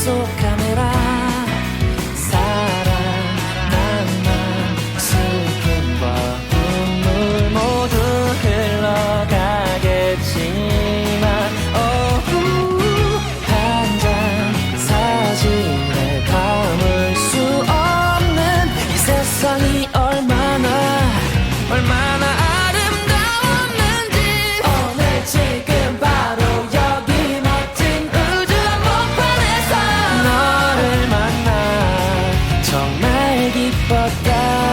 so come 정말 기뻤다.